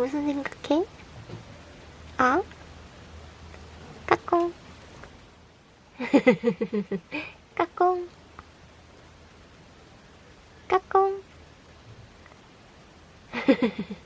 무슨 생각해? 어? 까꿍. 까꿍. 까꿍.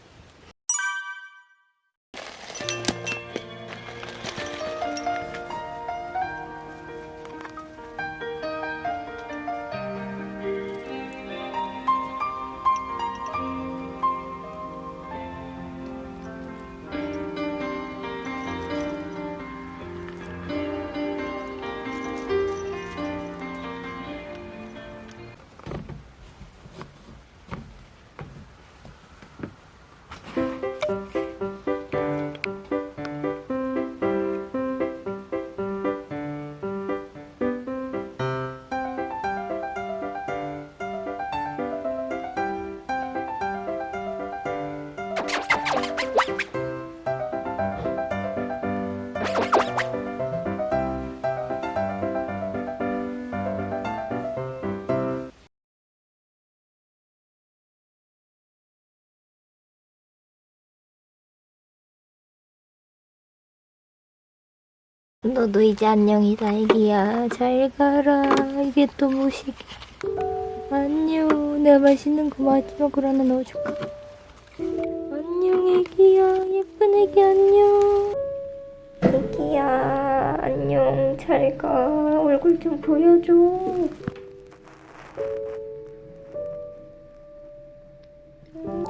너도 이제 안녕이다 애기야. 잘 가라. 이게 또 무식이 안녕. 내가 맛있는 거 마지막으로 하나 넣어줄까 안녕 애기야. 예쁜 애기 안녕. 애기야 안녕. 잘 가. 얼굴 좀 보여줘.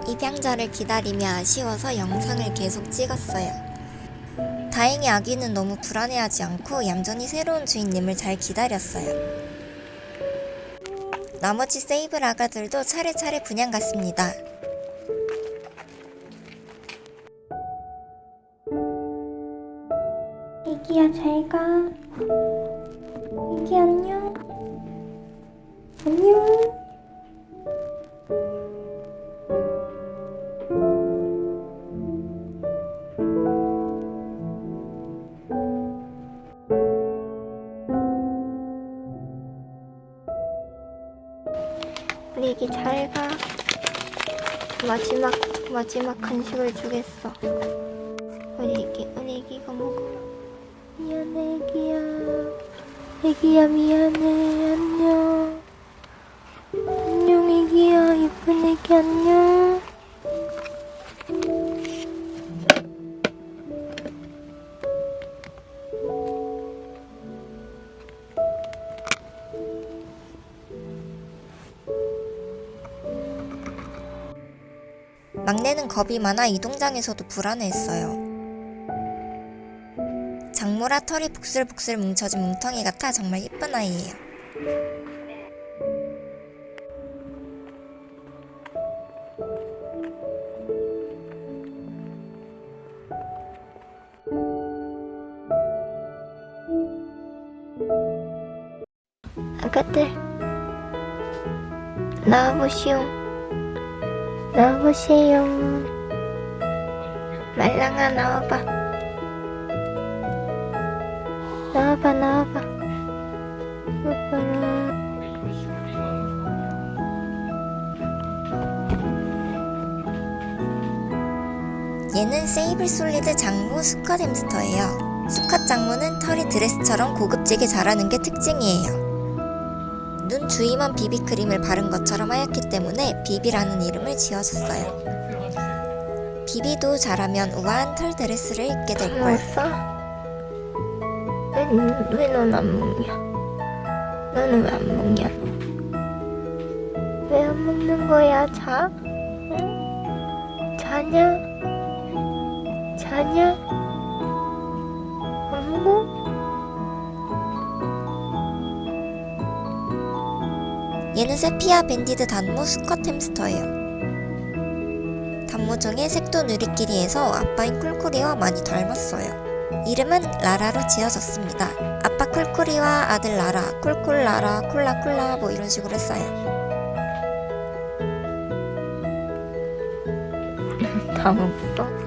입양자를 기다리며 아쉬워서 영상을 계속 찍었어요. 다행히 아기는 너무 불안해하지 않고 얌전히 새로운 주인님을 잘 기다렸어요. 나머지 세이블 아가들도 차례차례 분양 갔습니다. 애기야 잘 가 애기 안녕 안녕 우리 애기 잘가. 마지막 마지막 간식을 주겠어. 우리 애기 우리 애기가 먹어. 미안해 애기야. 애기야 미안해. 안녕. 안녕 애기야. 예쁜 애기 안녕 막내는 겁이 많아 이동장에서도 불안해했어요. 장모라 털이 북슬북슬 뭉쳐진 뭉텅이 같아 정말 예쁜 아이예요. 아가들 나와보시오 나와보세요 말랑아 나와봐 나와봐 나와봐 얘는 세이블 솔리드 장모 수컷 햄스터예요. 수컷 장모는 털이 드레스처럼 고급지게 자라는 게 특징이에요. 눈 주위만 비비크림을 바른 것처럼 하얗기 때문에 비비라는 이름을 지어줬어요. 비비도 자라면 우아한 털 드레스를 입게 될 거예요. 먹었어? 왜넌 안 먹냐? 너는 왜 안 먹냐? 왜 안 먹는 거야? 자? 응? 자냐? 자냐? 얘는 세피아 밴디드 단모 수컷 햄스터예요. 단모 중에 색도 누리끼리에서 아빠인 쿨쿨이와 많이 닮았어요. 이름은 라라로 지어졌습니다. 아빠 쿨쿨이와 아들 라라, 쿨쿨 라라, 쿨라 쿨라 뭐 이런 식으로 했어요. 다 먹었어?